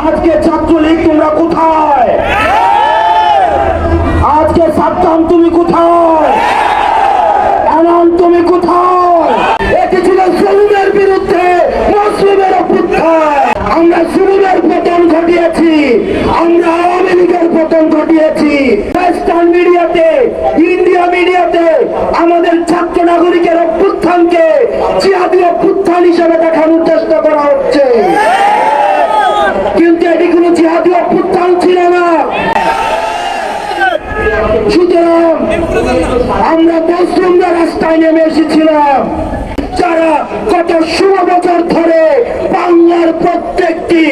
আজকে ছাত্রলীগ তোমরা কোথায়? আজকে সাবধান তুমি কোথায়? এমন তুমি কোথায়? এটি ছিল জুলুমের বিরুদ্ধে মুসলিমের অভ্যুত্থান। আমরা জুলুমের পতন ঘটিয়েছি। আমরা আওয়ামী লীগের পতন ঘটিয়েছি। ওয়েস্টার্ন মিডিয়াতে ইন্ডিয়া মিডিয়াতে আমাদের ছাত্র নাগরিকের অভ্যুত্থানকে জিহাদি অভ্যুত্থান হিসেবে দেখানোর চেষ্টা করা হচ্ছে কিন্তু এটি কোনো জিহাদি অভ্যুত্থান ছিল না সুতরাং আমরা মুসলিমরা রাস্তায় নেমে এসেছিলাম যারা গত বছর ধরে বাংলার প্রত্যেকটি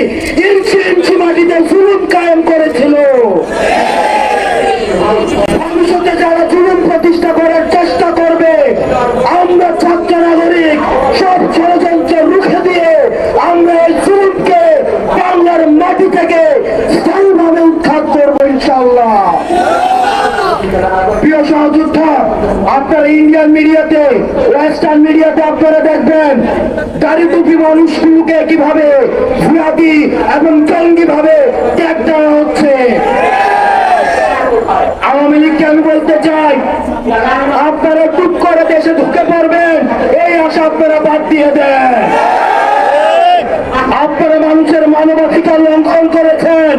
সহযোদ্ধা আপনারা ইন্ডিয়ান মিডিয়াতে ওয়েস্টার্ন মিডিয়াতে আপনারা দেখবেন টুপি মানুষগুলোকে কীভাবে ভুয়াদি এবং জঙ্গি ভাবে ত্যাগ দেওয়া হচ্ছে। আওয়ামী লীগকে আমি বলতে চাই, আপনারা টুক করে দেশে ঢুকে পড়বেন, এই আশা আপনারা বাদ দিয়ে মানুষের মানবাধিকার লঙ্ঘন করেছেন,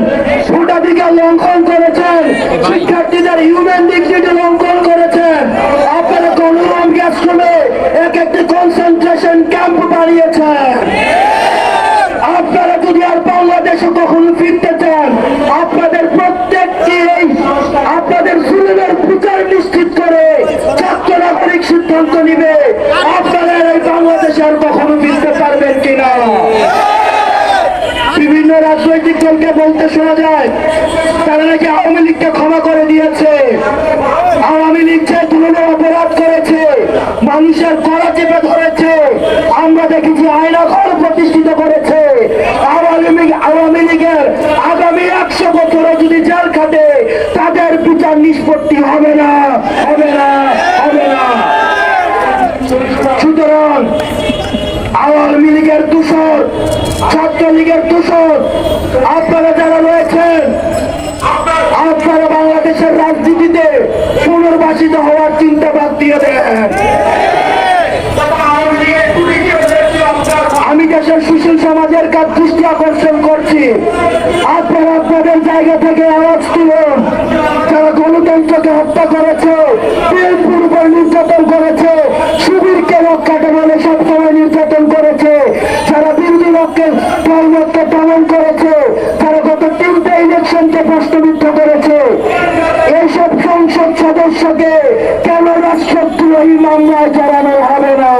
ভোটাধিকার লঙ্ঘন করেছেন, শিক্ষার্থীদের হিউম্যান ডিগনিটি লঙ্ঘন করেছেন। আপনারা গণরম আশ্রমে এক একটি কনসেন্ট্রেশন ক্যাম্প বানিয়েছেন। আপনারা যদি আর বাংলাদেশে কখনো ফিরতে চান, আপনাদের প্রত্যেকটি আপনাদের জুলুমের বিচার নিশ্চিত করে ছাত্র নাগরিক সিদ্ধান্ত নিবে আপনারা এই বাংলাদেশে আর কখনো ফিরতে পারবেন কিনা বিভিন্ন রাজনৈতিক দলকে বলতে শোনা যায়, তারা নাকি আওয়ামী লীগকে ক্ষমা করে দিয়েছে। আওয়ামী লীগ যে তুলনায় অপরাধ করেছে, মানুষের গলা চেপে ধরেছে, আমরা দেখেছি আয়না ঘর প্রতিষ্ঠিত করেছে। আওয়ামী লীগ, আওয়ামী লীগের আগামী একশো বছরে যদি জেল খাটে, তাদের বিচার নিষ্পত্তি হবে না হবে না হবে না। সুতরাং আওয়ামী লীগের দূষণ, ছাত্রলীগের দূষণ, আপনারা যারা রয়েছেন, আপনারা বাংলাদেশের রাজনীতিতে পুনর্বাসিত হওয়ার চিন্তা বাদ দিয়ে দেন। আমি দেশের সুশীল সমাজের কাজ দৃষ্টি আকর্ষণ করছি। আপনারা আপনাদের জায়গা থেকে আওয়াজ তুলুন। করেছে। যারা বিরোধী পক্ষে দলমতকে পালন করেছে। যারা গত তিনটে ইলেকশনকে প্রশ্নবিদ্ধ করেছে। এইসব সংসদ সদস্যকে কেন রাষ্ট্রদ্রোহী মামলায় জড়ানো হবে না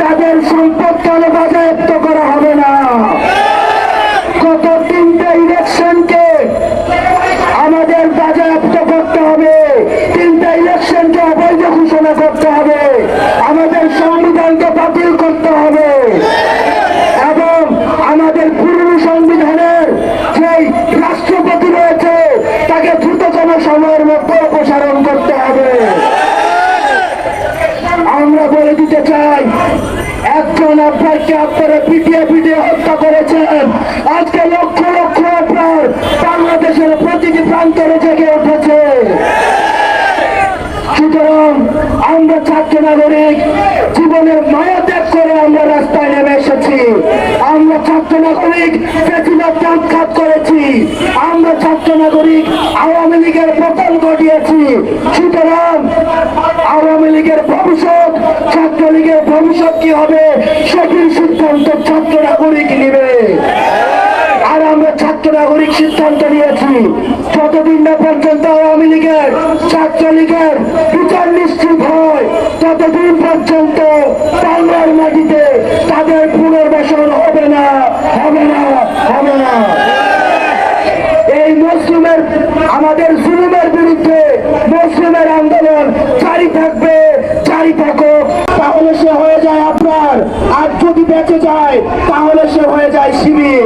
তাদের সম্পদ কেন বাজেয়াপ্ত করা হবে না গত তিনটা ইলেকশনকে আমাদের বাজেয়াপ্ত করতে হবে তিনটা ইলেকশনকে অবৈধ ঘোষণা করতে হবে আমাদের সংবিধানকে বাতিল করতে হবে এবং আমাদের পূর্ব সংবিধানের যেই রাষ্ট্রপতি রয়েছে তাকে দ্রুততম সময়ের মধ্যে অপসারণ করতে হবে দিতে চাই। একজন আপনারকে আপনারা পিটিয়ে পিটিয়ে হত্যা করেছেন। আজকে লক্ষ লক্ষ আপনার বাংলাদেশের প্রতিটি প্রান্তরে জেগে উঠেছে। সুতরাং আমরা ছাত্র নাগরিক, জীবনের মায়া ত্যাগ করে আমরা রাস্তায় নেমে এসেছি। আমরা ছাত্র নাগরিক বেশিরভাগ উৎখাত করেছি। আমরা ছাত্র নাগরিক আওয়ামী লীগের পতন ঘটিয়েছি সুতরাং আওয়ামী লীগের ভবিষ্যৎ, ছাত্র লীগের ভবিষ্যৎ কি হবে সেটির সিদ্ধান্ত ছাত্র নাগরিক নেবে। আর আমরা ছাত্র নাগরিক সিদ্ধান্ত নিয়েছি, যতদিন না পর্যন্ত আওয়ামী লীগের, ছাত্র লীগের বিচার নিশ্চিত হয়, ততদিন পর্যন্ত বাংলার মাটিতে তাদের পুনর্বাসন হবে না হবে না হবে না এই মুসলিমের আমাদের জুলুমের বিরুদ্ধে মুসলিমের আন্দোলন জারি থাকবে, জারি থাকুক। তাহলে সে হয়ে যায় আপনার। আর যদি বেঁচে যায়, তাহলে সে হয়ে যায় শিবির।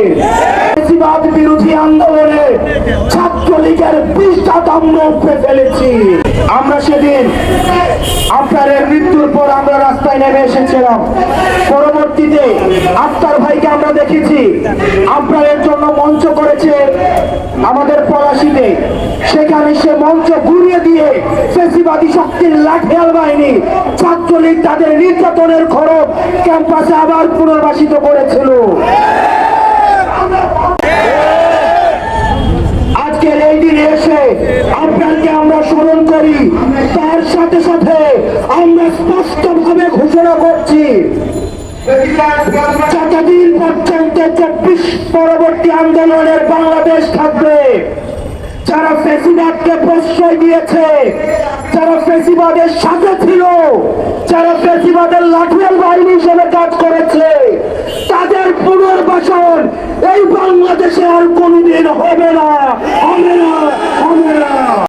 নেমে এসেছিলাম। পরবর্তীতে আক্তার ভাইকে আমরা দেখেছি। আপনাদের জন্য মঞ্চ করেছে আমাদের পলাশিতে সেখানে সে মঞ্চ ঘুরিয়ে দিয়ে ফেসিবাদী শক্তির লাঠিয়াল বাহিনী ছাত্রলীগ তাদের নির্যাতনের খরচ ক্যাম্পাসে আবার পুনর্বাসিত করেছিল। আপনাকে আমরা স্মরণ করি। তার সাথে সাথে আমরা স্পষ্ট ভাবে ঘোষণা করছি, যতদিন পর্যন্ত চব্বিশ পরবর্তী আন্দোলনের বাংলাদেশ থাকবে, যারা ফেসিবাদকে প্রশ্রয় দিয়েছে, যারা ফেসিবাদের সাথে ছিল, যারা ফেসিবাদের লাঠিয়াল বাহিনী হিসেবে কাজ করেছে, তাদের পুনর্বাসন এই বাংলাদেশে আর কোনদিন হবে না হবে না হবে না।